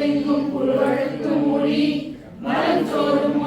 துண்ணிருளே தோன்றா பெருமையனே ஆவியனே